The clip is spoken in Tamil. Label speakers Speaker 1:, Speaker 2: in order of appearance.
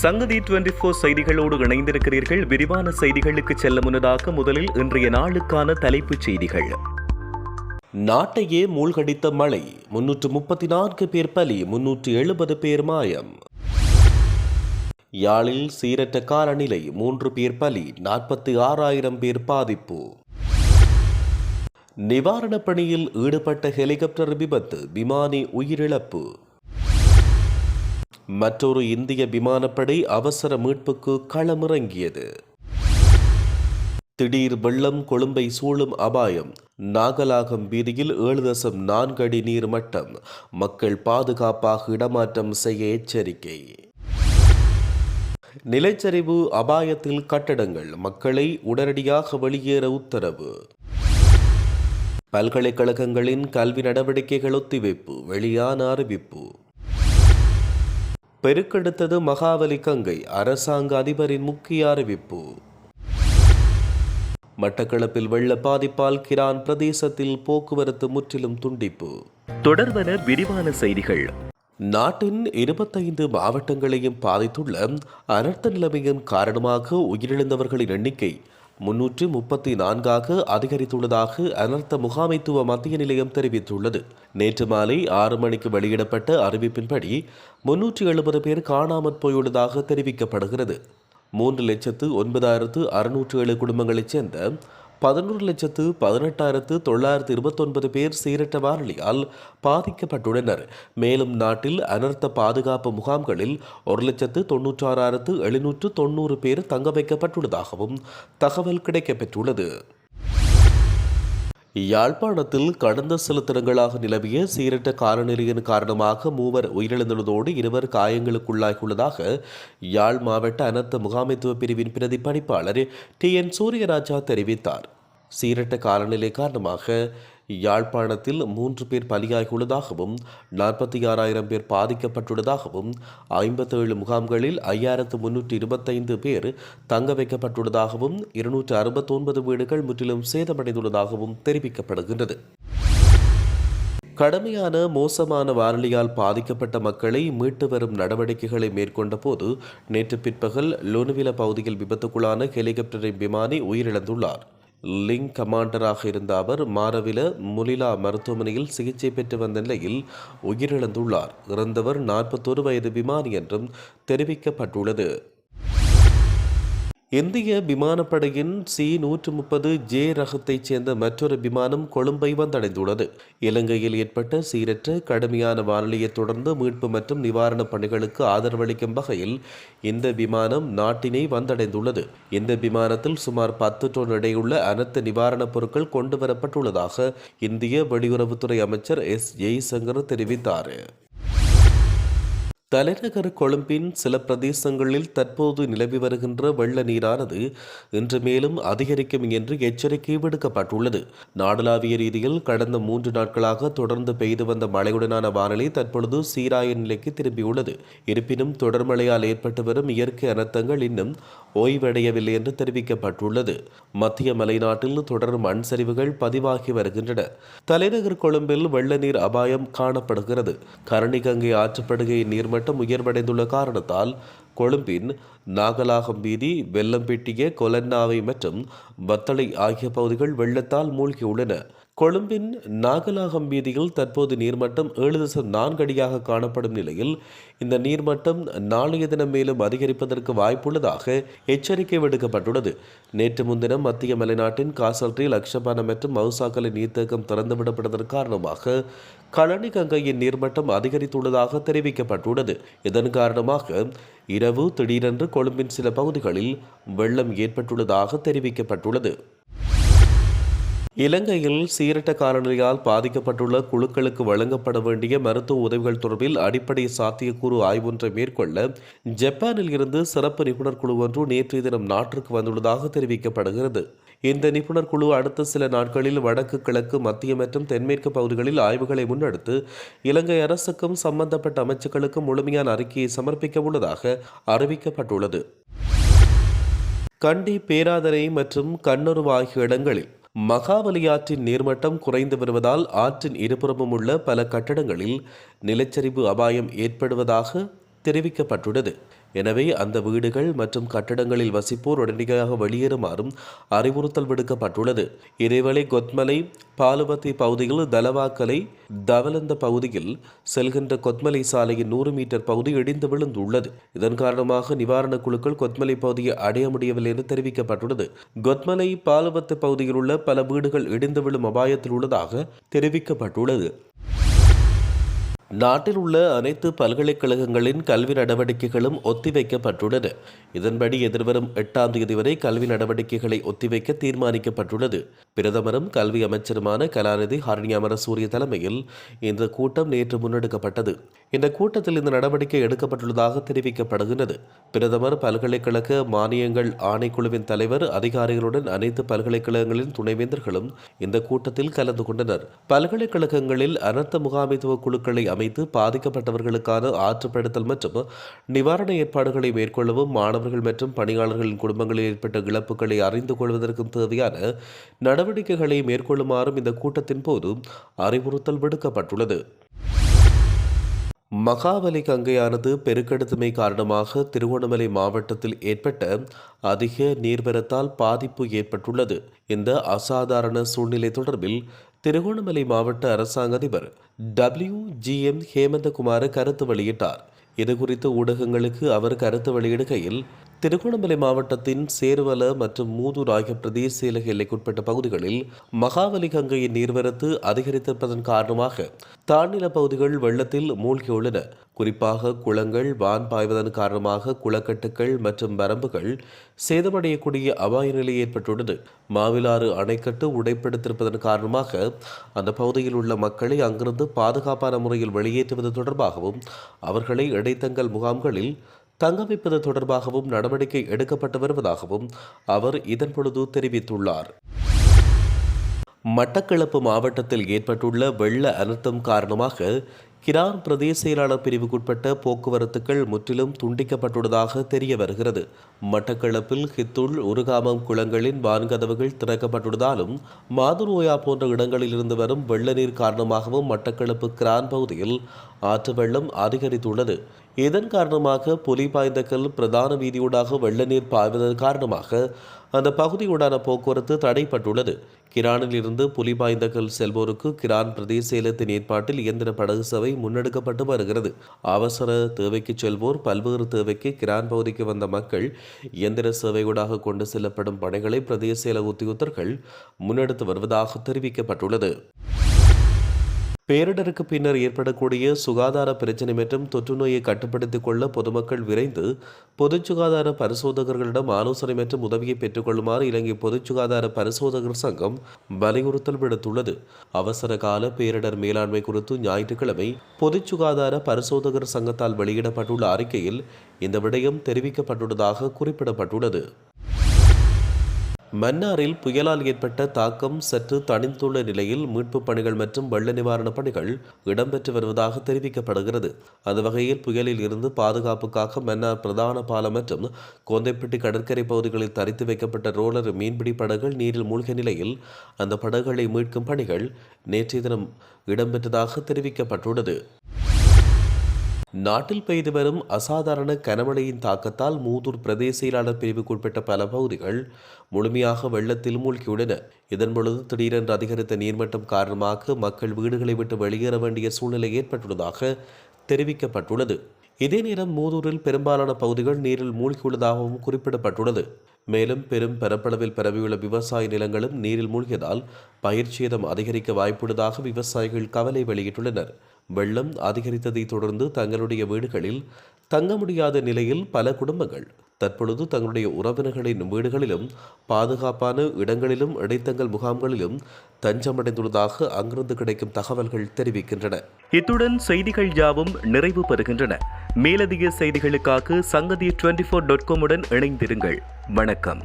Speaker 1: சங்கதி டுவெண்டி போர் செய்திகளோடு இணைந்திருக்கிறீர்கள். விரிவான செய்திகளுக்கு செல்ல முன்னதாக முதலில் இன்றைய நாளுக்கான தலைப்புச் செய்திகள். நாட்டையே மூழ்கடித்த மழை முன்னூற்று முப்பத்தி நான்கு பேர் பலி முன்னூற்று எழுபது பேர் மாயம். யாழில் சீரற்ற காலநிலை மூன்று பேர் பலி நாற்பத்தி ஆறாயிரம் பேர் பாதிப்பு. நிவாரணப் பணியில் ஈடுபட்ட ஹெலிகாப்டர் விபத்து விமானி உயிரிழப்பு. மற்றொரு இந்திய விமானப்படை அவசர மீட்புக்கு களமிறங்கியது. திடீர் வெள்ளம் கொழும்பை சூழும் அபாயம். நாகலாகம் வீதியில் ஏழு தசம் நான்கு அடி நீர் மட்டம். மக்கள் பாதுகாப்பாக இடமாற்றம் செய்ய எச்சரிக்கை. நிலச்சரிவு அபாயத்தில் கட்டடங்கள். மக்களை உடனடியாக வெளியேற உத்தரவு. பல்கலைக்கழகங்களின் கல்வி நடவடிக்கைகள் ஒத்திவைப்பு. வெளியான அறிவிப்பு. பெருக்கெடுத்தது மகாவலி கங்கை அரசாங்க அதிபரின் முக்கிய அறிவிப்பு. மட்டக்களப்பில் வெள்ள பாதிப்பால் கிரான் பிரதேசத்தில் போக்குவரத்து முற்றிலும் துண்டிப்பு. தொடர்வன விரிவான செய்திகள். நாட்டின் இருபத்தைந்து மாவட்டங்களையும் பாதித்துள்ள அனர்த்த நிலைமையின் காரணமாக உயிரிழந்தவர்களின் எண்ணிக்கை முன்னூற்று முப்பத்தி நான்காக அதிகரித்துள்ளதாக அனர்த்த முகாமைத்துவ மத்திய நிலையம் தெரிவித்துள்ளது. நேற்று மாலை ஆறு மணிக்கு வெளியிடப்பட்ட அறிவிப்பின்படி முன்னூற்றி எழுபது பேர் காணாமற் போயுள்ளதாக தெரிவிக்கப்படுகிறது. மூன்று லட்சத்து ஒன்பதாயிரத்து அறுநூற்று ஏழு குடும்பங்களைச் சேர்ந்த பதினொரு லட்சத்து பதினெட்டாயிரத்து தொள்ளாயிரத்து இருபத்தொன்பது பேர் சீரற்ற வாரலியால் பாதிக்கப்பட்டுள்ளனர். மேலும் நாட்டில் அனர்த்த பாதுகாப்பு முகாம்களில் ஒரு லட்சத்து தொன்னூற்றாறாயிரத்து எழுநூற்று தொண்ணூறு பேர் தங்க வைக்கப்பட்டுள்ளதாகவும் தகவல் கிடைக்கப்பெற்றுள்ளது. யாழ்ப்பாணத்தில் கடந்த சில தினங்களாக நிலவிய சீரற்ற காலநிலையின் காரணமாக மூவர் உயிரிழந்துள்ளதோடு இருவர் காயங்களுக்குள்ளாகியுள்ளதாக யாழ் மாவட்ட அனர்த்த முகாமைத்துவ பிரிவின் பிரதி பணிப்பாளர் டி என் சூரியராஜா தெரிவித்தார். சீரட்ட காலநிலை காரணமாக யாழ்ப்பாணத்தில் மூன்று பேர் பலியாகியுள்ளதாகவும் நாற்பத்தி ஆறாயிரம் பேர் பாதிக்கப்பட்டுள்ளதாகவும் ஐம்பத்தேழு முகாம்களில் ஐயாயிரத்து முன்னூற்றி இருபத்தைந்து பேர் தங்க வைக்கப்பட்டுள்ளதாகவும் இருநூற்று அறுபத்தொன்பது வீடுகள் முற்றிலும் சேதமடைந்துள்ளதாகவும் தெரிவிக்கப்படுகின்றது. கடுமையான மோசமான வாரணியால் பாதிக்கப்பட்ட மக்களை மீட்டு வரும் நடவடிக்கைகளை மேற்கொண்ட போது நேற்று பிற்பகல் லோனுவில பகுதியில் விபத்துக்குள்ளான ஹெலிகாப்டரின் விமானி உயிரிழந்துள்ளார். லிங் கமாண்டராக இருந்த அவர் மாரவில முலிலா மருத்துவமனையில் சிகிச்சை பெற்று வந்த நிலையில் உயிரிழந்துள்ளார். இறந்தவர் நாற்பத்தொரு வயது விமானி என்றும் தெரிவிக்கப்பட்டுள்ளது. இந்திய விமானப்படையின் சி நூற்று முப்பது ஜே ரகத்தைச் சேர்ந்த மற்றொரு விமானம் கொழும்பை வந்தடைந்துள்ளது. இலங்கையில் ஏற்பட்ட சீரற்ற கடுமையான வானிலையை தொடர்ந்து மீட்பு மற்றும் நிவாரணப் பணிகளுக்கு ஆதரவளிக்கும் வகையில் இந்த விமானம் நாட்டினை வந்தடைந்துள்ளது. இந்த விமானத்தில் சுமார் பத்து டோன் எடையுள்ள அனைத்து நிவாரணப் பொருட்கள் கொண்டு வரப்பட்டுள்ளதாக இந்திய வெளியுறவுத்துறை அமைச்சர் எஸ். ஜெய்சங்கர் தெரிவித்தார். தலைநகர் கொழும்பின் சில பிரதேசங்களில் தற்போது நிலவி வருகின்ற வெள்ள நீரானது இன்று மேலும் அதிகரிக்கும் என்று எச்சரிக்கை விடுக்கப்பட்டுள்ளது. நாடளாவிய ரீதியில் கடந்த மூன்று நாட்களாக தொடர்ந்து பெய்து வந்த மழையுடனான வானிலை தற்பொழுது சீராய நிலைக்கு திரும்பியுள்ளது. இருப்பினும் தொடர் மழையால் ஏற்பட்டு வரும் இயற்கை அனர்த்தங்கள் இன்னும் ஓய்வடையவில்லை என்று தெரிவிக்கப்பட்டுள்ளது. மத்திய மலைநாட்டில் தொடர் மண் சரிவுகள் பதிவாகி வருகின்றன. தலைநகர் கொழும்பில் வெள்ள நீர் அபாயம் காணப்படுகிறது. கரணிகங்கை ஆற்றுப்படுகை நீர்மட்டம் உயர்வடைந்துள்ள காரணத்தால் கொழும்பின் நாகலாகம் வீதி வெள்ளம்பெட்டிய கொலன்னாவை மற்றும் வத்தளை ஆகிய பகுதிகள் வெள்ளத்தால் மூழ்கியுள்ளன. கொழும்பின் நாகலாகம் வீதியில் தற்போது நீர்மட்டம் ஏழு தசம் நான்கு அடியாக காணப்படும் நிலையில் இந்த நீர்மட்டம் நாளைய தினம் மேலும் அதிகரிப்பதற்கு வாய்ப்புள்ளதாக எச்சரிக்கை விடுக்கப்பட்டுள்ளது. நேற்று முன்தினம் மத்திய மலைநாட்டின் காசல்ரி லக்ஷபான மற்றும் மவுசாக்கலை நீர்த்தேக்கம் திறந்துவிடப்பட்டதன் காரணமாக களனி கங்கையின் நீர்மட்டம் அதிகரித்துள்ளதாக தெரிவிக்கப்பட்டுள்ளது. இதன் காரணமாக இரவு திடீரென்று கொழும்பின் சில பகுதிகளில் வெள்ளம் ஏற்பட்டுள்ளதாக தெரிவிக்கப்பட்டுள்ளது. இலங்கையில் சீரட்ட காலநிலையால் பாதிக்கப்பட்டுள்ள குழுக்களுக்கு வழங்கப்பட வேண்டிய மருத்துவ உதவிகள் தொடர்பில் அடிப்படை சாத்தியக்கூறு ஆய்வொன்றை மேற்கொள்ள ஜப்பானில் இருந்து சிறப்பு நிபுணர் குழு ஒன்று நேற்றைய தினம் நாட்டிற்கு வந்துள்ளதாக தெரிவிக்கப்படுகிறது. இந்த நிபுணர் குழு அடுத்த சில நாட்களில் வடக்கு கிழக்கு மத்திய மற்றும் தென்மேற்கு பகுதிகளில் ஆய்வுகளை முன்னெடுத்து இலங்கை அரசுக்கும் சம்பந்தப்பட்ட அமைச்சுக்களுக்கும் முழுமையான அறிக்கையை சமர்ப்பிக்க உள்ளதாக அறிவிக்கப்பட்டுள்ளது. கண்டி பேராதனை மற்றும் கண்ணுருவு ஆகிய இடங்களில் மகாவலி ஆற்றின் நீர்மட்டம் குறைந்து வருவதால் ஆற்றின் இருபுறமும் உள்ள பல கட்டடங்களில் நிலச்சரிவு அபாயம் ஏற்படுவதாக தெரிவிக்கப்பட்டுள்ளது. எனவே அந்த வீடுகள் மற்றும் கட்டடங்களில் வசிப்போர் உடனடியாக வெளியேறுமாறும் அறிவுறுத்தல் விடுக்கப்பட்டுள்ளது. இதேவேளை கொத்மலை பாலுபத்தி பகுதியில் தலவாக்கலை தவலந்த பகுதியில் செல்கின்ற கொத்மலை சாலையின் நூறு மீட்டர் பகுதி இடிந்து விழுந்துள்ளது. இதன் காரணமாக நிவாரணக் குழுக்கள் கொத்மலை பகுதியை அடைய முடியவில்லை என தெரிவிக்கப்பட்டுள்ளது. கொத்மலை பாலுபத்து பகுதியில் உள்ள பல வீடுகள் இடிந்து விழும் அபாயத்தில் உள்ளதாக தெரிவிக்கப்பட்டுள்ளது. நாட்டில் உள்ள அனைத்து பல்கலைக்கழகங்களின் கல்வி நடவடிக்கைகளும் ஒத்திவைக்கப்பட்டுள்ளன. இதன்படி எதிர்வரும் எட்டாம் தேதி வரை கல்வி நடவடிக்கைகளை ஒத்திவைக்க தீர்மானிக்கப்பட்டுள்ளது. பிரதமரும் கல்வி அமைச்சருமான கலாநிதி ஹரணி அமரசூரிய தலைமையில் இந்த கூட்டம் நேற்று முன்னெடுக்கப்பட்டது. இந்த கூட்டத்தில் இந்த நடவடிக்கை எடுக்கப்பட்டுள்ளதாக தெரிவிக்கப்படுகின்றது. பிரதமர் பல்கலைக்கழக மானியங்கள் ஆணைக்குழுவின் தலைவர் அதிகாரிகளுடன் அனைத்து பல்கலைக்கழகங்களின் துணைவேந்தர்களும் இந்த கூட்டத்தில் கலந்து கொண்டனர். பல்கலைக்கழகங்களில் அனர்த்த முகாமைத்துவ குழுக்களை அமைத்து பாதிக்கப்பட்டவர்களுக்கான ஆற்றுப்படுத்தல் மற்றும் நிவாரண ஏற்பாடுகளை மேற்கொள்ளவும் மாணவர்கள் மற்றும் பணியாளர்களின் குடும்பங்களில் ஏற்பட்ட இழப்புகளை அறிந்து கொள்வதற்கும் தேவையான நடவடிக்கைகளை மேற்கொள்ளுமாறும் இந்த கூட்டத்தின் போது அறிவுறுத்தல் விடுக்கப்பட்டுள்ளது. மகாவலி கங்கையானது பெருக்கெடுத்தமை காரணமாக திருகோணமலை மாவட்டத்தில் ஏற்பட்ட அதிக நீர்வரத்தால் பாதிப்பு ஏற்பட்டுள்ளது. இந்த அசாதாரண சூழ்நிலை தொடர்பில் திருகோணமலை மாவட்ட அரசாங்க அதிபர் டபிள்யூ ஜி எம் ஹேமந்தகுமார் கருத்து வெளியிட்டார். இதுகுறித்து ஊடகங்களுக்கு அவர் கருத்து வெளியிடுகையில் திருகோணமலை மாவட்டத்தின் சேர்வல மற்றும் மூதூர் ஆகிய பிரதேச செயலக எல்லைக்குட்பட்ட பகுதிகளில் மகாவலி கங்கையின் நீர்வரத்து அதிகரித்திருப்பதன் காரணமாக தாழ்நில பகுதிகள் வெள்ளத்தில் மூழ்கியுள்ளன. குறிப்பாக குளங்கள் வான் பாய்வதன் காரணமாக குளக்கட்டுகள் மற்றும் வரம்புகள் சேதமடையக்கூடிய அபாய நிலை ஏற்பட்டுள்ளது. மாவிலாறு அணைக்கட்டு உடைப்படுத்திருப்பதன் காரணமாக அந்த பகுதியில் உள்ள மக்களை அங்கிருந்து பாதுகாப்பான முறையில் வெளியேற்றுவது தொடர்பாகவும் அவர்களை இடைத்தங்கல் முகாம்களில் தங்க வைப்பது தொடர்பாகவும் நடவடிக்கை எடுக்கப்பட்டு வருவதாகவும் அவர் இதன்பொழுது தெரிவித்துள்ளார். மட்டக்களப்பு மாவட்டத்தில் ஏற்பட்டுள்ள வெள்ள அனர்த்தம் காரணமாக கிரான் பிரதேச செயலாளர் பிரிவுக்குட்பட்ட போக்குவரத்துக்கள் முற்றிலும் துண்டிக்கப்பட்டுள்ளதாக தெரிய வருகிறது. மட்டக்களப்பில் ஹித்துள் உருகாமம் குளங்களின் வான்கதவுகள் திறக்கப்பட்டுள்ளதாலும் மாதுரோயா போன்ற இடங்களில் இருந்து வரும் வெள்ள நீர் காரணமாகவும் மட்டக்களப்பு கிரான் பகுதியில் ஆற்று வெள்ளம் அதிகரித்துள்ளது. இதன் காரணமாக புலி பாய்ந்தக்கல் பிரதான வீதியூடாக வெள்ள நீர் பாய்வதன் காரணமாக அந்த பகுதியூடான போக்குவரத்து தடைப்பட்டுள்ளது. கிரானில் இருந்து புலிபாய்ந்தகல் செல்வோருக்கு கிரான் பிரதேச செயலத்தின் ஏற்பாட்டில் இயந்திர படகு சபை முன்னெடுக்கப்பட்டு வருகிறது. அவசர தேவைக்கு செல்வோர் பல்வேறு தேவைக்கு கிரான் பகுதிக்கு வந்த மக்கள் இயந்திர சேவையூடாக கொண்டு செல்லப்படும் பணிகளை பிரதேச செயல உத்தியோகத்தர்கள் முன்னெடுத்து வருவதாக தெரிவிக்கப்பட்டுள்ளது. பேரிடருக்கு பின்னர் ஏற்படக்கூடிய சுகாதார பிரச்சினை மற்றும் தொற்று நோயை கட்டுப்படுத்திக் கொள்ள பொதுமக்கள் விரைந்து பொது சுகாதார பரிசோதகர்களிடம் ஆலோசனை மற்றும் உதவியை பெற்றுக்கொள்ளுமாறு இலங்கை பொது சுகாதார பரிசோதகர் சங்கம் வலியுறுத்தல் விடுத்துள்ளது. அவசர கால பேரிடர் மேலாண்மை குறித்து ஞாயிற்றுக்கிழமை பொது சுகாதார பரிசோதகர் சங்கத்தால் வெளியிடப்பட்டுள்ள அறிக்கையில் இந்த விடயம் தெரிவிக்கப்பட்டுள்ளதாக குறிப்பிடப்பட்டுள்ளது. மன்னாரில் புயலால் ஏற்பட்ட தாக்கம் சற்று தணிந்துள்ள நிலையில் மீட்புப் பணிகள் மற்றும் வெள்ள நிவாரணப் பணிகள் இடம்பெற்று வருவதாக தெரிவிக்கப்படுகிறது. அந்த வகையில் புயலில் இருந்து பாதுகாப்புக்காக மன்னார் பிரதான பாலம் மற்றும் கோந்தைப்பட்டி கடற்கரை பகுதிகளில் தரித்து வைக்கப்பட்ட ரோலர் மீன்பிடி படகுகள் நீரில் மூழ்கிய நிலையில் அந்த படகுகளை மீட்கும் பணிகள் நேற்றைய தினம் இடம்பெற்றதாக தெரிவிக்கப்பட்டுள்ளது. நாட்டில் பெய்து வரும் அசாதாரண கனமழையின் தாக்கத்தால் மூதூர் பிரதேச செயலாளர் பிரிவுக்குட்பட்ட பல பகுதிகள் முழுமையாக வெள்ளத்தில் மூழ்கியுள்ளன. இதன் பொழுது திடீரென்று அதிகரித்த நீர்மட்டம் காரணமாக மக்கள் வீடுகளை விட்டு வெளியேற வேண்டிய சூழ்நிலை ஏற்பட்டுள்ளதாக தெரிவிக்கப்பட்டுள்ளது. இதே நேரம் மூதூரில் பெரும்பாலான பகுதிகள் நீரில் மூழ்கியுள்ளதாகவும் குறிப்பிடப்பட்டுள்ளது. மேலும் பெரும் பரப்பளவில் பரவியுள்ள விவசாய நிலங்களும் நீரில் மூழ்கியதால் பயிர் சேதம் அதிகரிக்க வாய்ப்புள்ளதாக விவசாயிகள் கவலை வெளியிட்டுள்ளனர். வெள்ளம் அதிகரித்ததை தொடர்ந்து தங்களுடைய வீடுகளில் தங்க முடியாத நிலையில் பல குடும்பங்கள் தற்பொழுது தங்களுடைய உறவினர்களின் வீடுகளிலும் பாதுகாப்பான இடங்களிலும் இடைத்தங்கல் முகாம்களிலும் தஞ்சமடைந்துள்ளதாக அங்கிருந்து கிடைக்கும் தகவல்கள் தெரிவிக்கின்றன.
Speaker 2: இத்துடன் செய்திகள் யாவும் நிறைவு பெறுகின்றன. மேலதிக செய்திகளுக்காக சங்கதி டுவெண்டி ஃபோர் டாட் காமுடன் இணைந்திருங்கள். வணக்கம்.